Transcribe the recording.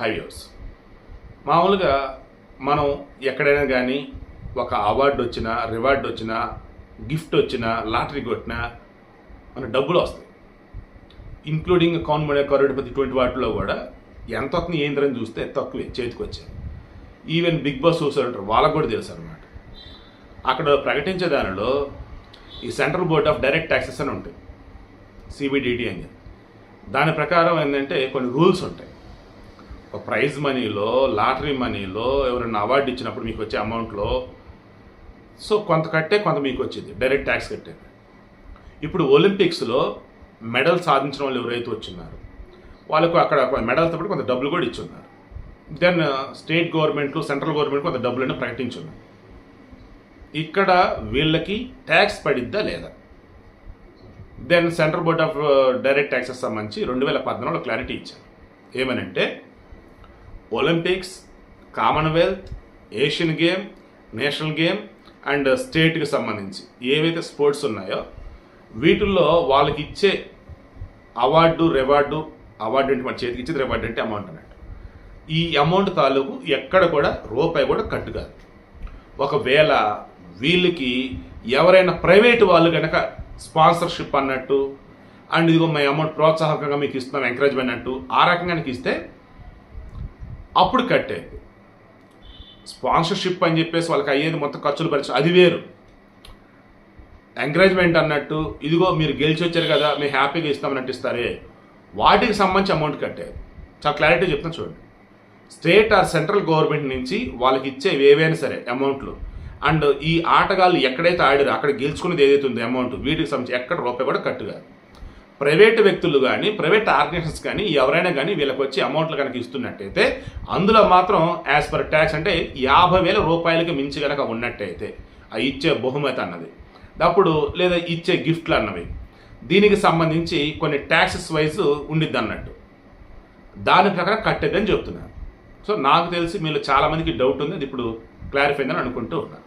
Highways మామూలుగా మనం ఎక్కడైనా కానీ ఒక అవార్డు వచ్చినా రివార్డు వచ్చినా గిఫ్ట్ వచ్చినా లాటరీ కొట్టినా మన డబ్బులు వస్తాయి. ఇంక్లూడింగ్ కౌన్మడే కరోడ్పతి ఇటువంటి వాటిలో కూడా ఎంత వస్తుంది ఏంద్రని చూస్తే తక్కువే చేతికి వచ్చాయి ఈవెన్ బిగ్ బాస్ చూసారంటారు వాళ్ళకు కూడా తెలుసు అనమాట అక్కడ ప్రకటించే దానిలో ఈ central board of direct taxes అని ఉంటాయి సిబిడిటి అని దాని ప్రకారం ఏంటంటే కొన్ని రూల్స్ ఉంటాయి. ప్రైజ్ మనీలో లాటరీ మనీలో ఎవరైనా అవార్డు ఇచ్చినప్పుడు మీకు వచ్చే అమౌంట్లో సో కొంత కట్టే కొంత మీకు వచ్చింది. డైరెక్ట్ ట్యాక్స్ కట్టే. ఇప్పుడు ఒలింపిక్స్లో మెడల్ సాధించిన వాళ్ళు ఎవరైతే వచ్చిన్నారు వాళ్ళకు అక్కడ మెడల్తో పాటు కొంత డబ్బులు కూడా ఇచ్చున్నారు. దెన్ స్టేట్ గవర్నమెంట్లు సెంట్రల్ గవర్నమెంట్ కొంత డబ్బులను ప్రకటించున్నారు. ఇక్కడ వీళ్ళకి ట్యాక్స్ పడిద్దా లేదా? Then central board of direct taxes సంబంధించి రెండు వేల పద్నాలుగులో క్లారిటీ ఇచ్చారు. ఏమనంటే Olympics Commonwealth Asian game national game and స్టేట్కి సంబంధించి ఏవైతే స్పోర్ట్స్ ఉన్నాయో వీటిల్లో వాళ్ళకి ఇచ్చే అవార్డు రివార్డు అవార్డు అంటే మన చేతికి ఇచ్చేది రివార్డు అంటే అమౌంట్ అన్నట్టు. ఈ అమౌంట్ తాలూకు ఎక్కడ కూడా రూపాయి కూడా కట్టు కాదు. ఒకవేళ వీళ్ళకి ఎవరైనా ప్రైవేట్ వాళ్ళు కనుక స్పాన్సర్షిప్ అన్నట్టు అండ్ ఇదిగో మా అమౌంట్ ప్రోత్సాహకంగా మీకు ఇస్తున్నాం ఎంకరేజ్మెంట్ అన్నట్టు ఆ రకంగా ఇస్తే అప్పుడు కట్టే. స్పాన్సర్షిప్ అని చెప్పేసి వాళ్ళకి అయ్యేది మొత్తం ఖర్చులు పరిచయం అది వేరు. ఎంకరేజ్మెంట్ అన్నట్టు ఇదిగో మీరు గెలిచి వచ్చారు కదా మేము హ్యాపీగా ఇస్తామని అంటిస్తారే. వాటికి సంబంధించి అమౌంట్ కట్టేది చాలా క్లారిటీ చెప్తాను చూడండి. స్టేట్ ఆర్ సెంట్రల్ గవర్నమెంట్ నుంచి వాళ్ళకి ఇచ్చే ఏవైనా సరే అమౌంట్లు. అండ్ ఈ ఆటగాళ్ళు ఎక్కడైతే ఆడారో అక్కడ గెలుచుకునేది ఏదైతే ఉందో అమౌంట్ వీటికి సంబంధించి ఎక్కడ రూపాయి కూడా కట్టుగా. ప్రైవేట్ వ్యక్తులు కానీ ప్రైవేట్ ఆర్గనైజేషన్స్ కానీ ఎవరైనా కానీ వీళ్ళకి వచ్చి అమౌంట్లు కనుక ఇస్తున్నట్టయితే అందులో మాత్రం యాజ్ పర్ ట్యాక్స్ అంటే యాభై వేల రూపాయలకి మించి కనుక ఉన్నట్టయితే ఆ ఇచ్చే బహుమతి అన్నది. అప్పుడు లేదా ఇచ్చే గిఫ్ట్లు అన్నవి. దీనికి సంబంధించి కొన్ని ట్యాక్సెస్ వైజ్ ఉండిద్ది అన్నట్టు. దాని ప్రకారం కట్టేదని చెప్తున్నాను సో నాకు తెలిసి మీలో చాలామందికి డౌట్ ఉంది. అది ఇప్పుడు క్లారిఫైందని అనుకుంటూ ఉన్నాను.